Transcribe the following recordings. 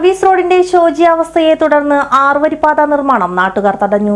Service റോഡിന്റെ ശോചിയാവസ്ഥയെ തുടർന്ന് ആറുവരിപ്പാത നിർമ്മാണം നാട്ടുകാർ തടഞ്ഞു.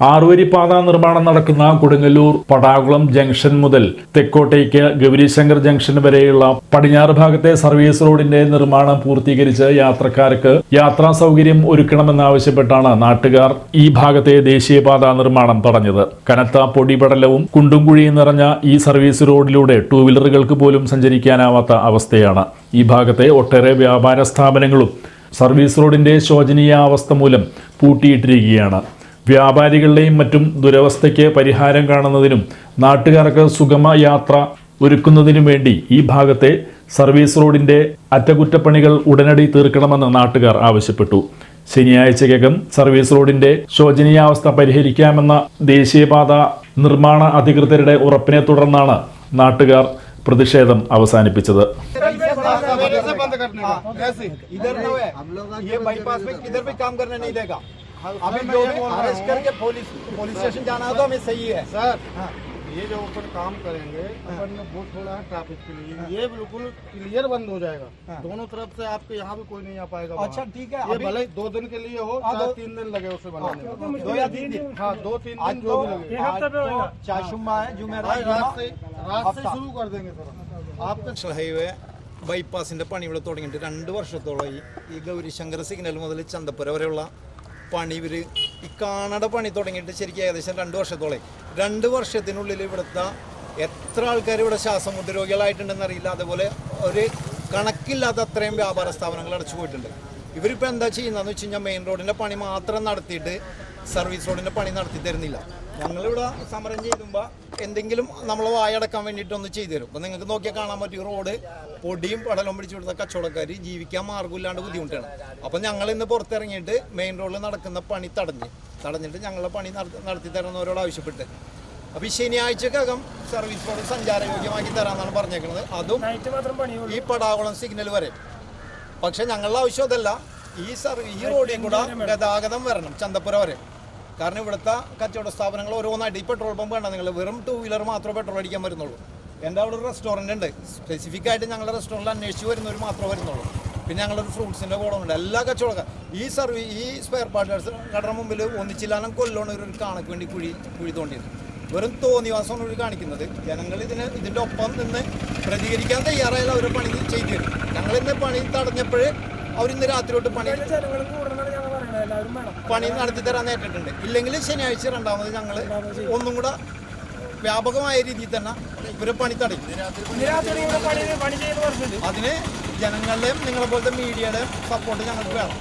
ആറുവരിപ്പാത നിർമ്മാണം നടക്കുന്ന കൊടുങ്ങല്ലൂർ പടാകുളം ജംഗ്ഷൻ മുതൽ തെക്കോട്ടേക്ക് ഗൗരിശങ്കർ ജംഗ്ഷൻ വരെയുള്ള പടിഞ്ഞാറ് ഭാഗത്തെ സർവീസ് റോഡിന്റെ നിർമ്മാണം പൂർത്തീകരിച്ച് യാത്രക്കാർക്ക് യാത്രാ സൗകര്യം ഒരുക്കണമെന്നാവശ്യപ്പെട്ടാണ് നാട്ടുകാർ ഈ ഭാഗത്തെ ദേശീയപാത നിർമ്മാണം തടഞ്ഞത്. കനത്ത പൊടിപടലവും കുണ്ടും കുഴിയും നിറഞ്ഞ ഈ സർവീസ് റോഡിലൂടെ ടൂ വീലറുകൾക്ക് പോലും സഞ്ചരിക്കാനാവാത്ത അവസ്ഥയാണ്. ഈ ഭാഗത്തെ ഒട്ടേറെ വ്യാപാര സ്ഥാപനങ്ങളും സർവീസ് റോഡിന്റെ ശോചനീയ അവസ്ഥ മൂലം പൂട്ടിയിട്ടിരിക്കുകയാണ്. വ്യാപാരികളുടെയും മറ്റും ദുരവസ്ഥയ്ക്ക് പരിഹാരം കാണുന്നതിനും നാട്ടുകാർക്ക് സുഗമ യാത്ര ഒരുക്കുന്നതിനും വേണ്ടി ഈ ഭാഗത്തെ സർവീസ് റോഡിന്റെ അറ്റകുറ്റപ്പണികൾ ഉടനടി തീർക്കണമെന്ന് നാട്ടുകാർ ആവശ്യപ്പെട്ടു ശനിയാഴ്ചക്കകം സർവീസ് റോഡിന്റെ ശോചനീയാവസ്ഥ പരിഹരിക്കാമെന്ന ദേശീയപാത നിർമ്മാണ അധികൃതരുടെ ഉറപ്പിനെ തുടർന്നാണ് നാട്ടുകാർ പ്രതിഷേധം അവസാനിപ്പിച്ചത് मेरे से बंद करने का कैसे इधर ना है ये बाईपास में किधर भी काम करने नहीं देगा अभी जो भी अरेस्ट करके पुलिस पुलिस स्टेशन जाना हो तो हमें सही है सर ये जो अपन काम करेंगे अपन ने वो थोड़ा है ट्रैफिक के लिए ये बिल्कुल क्लियर बंद हो जाएगा दोनों तरफ से आपके यहाँ भी कोई नहीं आ पाएगा बाहर। अच्छा ठीक है ये अभी भले ही दो दिन के लिए हो हाँ, चाहे दो- तीन दिन लगे उसे बनाने में दो या तीन दिन हाँ दो तीन आज दिन तो जो भी लगे आज तो चाशुमा है जुमेरात आज जुमा, रात से रात से हफ्ता। शुरू कर देंगे सर आपके നാഷണൽ ഹൈവേ ബൈപ്പാസിൻ്റെ പണി ഇവിടെ തുടങ്ങിയിട്ട് രണ്ട് വർഷത്തോളമായി ഈ ഗൗരിശങ്കർ സിഗ്നൽ മുതൽ ചന്തപ്പുര വരെയുള്ള പണി ഇവർ ഈ കാണട പണി തുടങ്ങിയിട്ട് ശരിക്കും ഏകദേശം രണ്ട് വർഷത്തോളം. രണ്ട് വർഷത്തിനുള്ളിൽ ഇവിടുത്തെ എത്ര ആൾക്കാർ ഇവിടെ ശ്വാസമുദ്ര രോഗികളായിട്ടുണ്ടെന്ന് അറിയില്ല. അതുപോലെ ഒരു കണക്കില്ലാത്ത അത്രയും വ്യാപാര സ്ഥാപനങ്ങൾ അടച്ചു പോയിട്ടുണ്ട്. ഇവരിപ്പോൾ എന്താ ചെയ്യുന്നതെന്ന് വെച്ച് കഴിഞ്ഞാൽ മെയിൻ റോഡിന്റെ പണി മാത്രം നടത്തിയിട്ട് സർവീസ് റോഡിന്റെ പണി നടത്തി തരുന്നില്ല. ഞങ്ങളിവിടെ സമരം ചെയ്യുമ്പോൾ എന്തെങ്കിലും നമ്മൾ വായടക്കാൻ വേണ്ടിയിട്ടൊന്ന് ചെയ്തു തരും. അപ്പം നിങ്ങൾക്ക് നോക്കിയാൽ കാണാൻ പറ്റും ഈ റോഡ് പൊടിയും പടലും പിടിച്ചു കൊടുത്ത കച്ചവടക്കാർ ജീവിക്കാൻ മാർഗമില്ലാണ്ട് ബുദ്ധിമുട്ടാണ്. അപ്പം ഞങ്ങൾ ഇന്ന് പുറത്തിറങ്ങിയിട്ട് മെയിൻ റോഡിൽ നടക്കുന്ന പണി തടഞ്ഞ് തടഞ്ഞിട്ട് ഞങ്ങളുടെ പണി നടത്തി നടത്തി തരുന്നവരോട് ആവശ്യപ്പെട്ട്. അപ്പോൾ ഈ ശനിയാഴ്ചക്കകം സർവീസ് റോഡ് സഞ്ചാരയോഗ്യമാക്കി തരാമെന്നാണ് പറഞ്ഞേക്കുന്നത് അതും ഈ പടാകുളം സിഗ്നൽ വരെ. പക്ഷേ ഞങ്ങളുടെ ആവശ്യം അതല്ല ഈ സർവീസ് ഈ റോഡിൽ കൂടെ ഗതാഗതം വരണം ചന്തപ്പുര വരെ. കാരണം ഇവിടുത്തെ കച്ചവട സ്ഥാപനങ്ങൾ ഓരോന്നായിട്ട് ഈ പെട്രോൾ പമ്പ് കണ്ട നിങ്ങൾ വെറും ടൂ വീലർ മാത്രമേ പെട്രോൾ അടിക്കാൻ വരുന്നുള്ളൂ എന്റെ അവിടെ ഒരു റെസ്റ്റോറന്റ് ഉണ്ട്. സ്പെസിഫിക് ആയിട്ട് ഞങ്ങളുടെ റെസ്റ്റോറന്റിൽ അന്വേഷിച്ച് വരുന്നവർ മാത്രമേ വരുന്നുള്ളൂ. പിന്നെ ഞങ്ങളൊരു ഫ്രൂട്ട്സിന്റെ ഗോഡമുണ്ട് എല്ലാ കച്ചവടക്കാർ ഈ സർവീ ഈ സ്പെയർ പാർട്സ് കടയുടെ മുമ്പിൽ ഒന്നിച്ചില്ലാനും കൊല്ലോണ് ഒരു കണക്ക് വേണ്ടി കുഴി കുഴി തോണ്ടിയത്. വെറും തോന്നിവാസമാണ് ഒരു കാണിക്കുന്നത്. ജനങ്ങൾ ഇതിന് ഇതിന്റെ ഒപ്പം നിന്ന് പ്രതികരിക്കാൻ തയ്യാറായാലും അവർ പണി ചെയ്തു തരും. ഞങ്ങൾ ഇന്ന് പണി തടഞ്ഞപ്പോഴേ അവരിന്ന് രാത്രി തൊട്ട് പണി പണി നടത്തി തരാൻ നേരിട്ടുണ്ട് ഇല്ലെങ്കിൽ ശനിയാഴ്ച രണ്ടാമത് ഞങ്ങൾ ഒന്നും കൂടെ വ്യാപകമായ രീതിയിൽ തന്നെ ഇവരെ പണി തടയും. അതിന് ജനങ്ങളുടെയും നിങ്ങളെ പോലത്തെ മീഡിയയുടെയും സപ്പോർട്ട് ഞങ്ങൾക്ക് വേണം.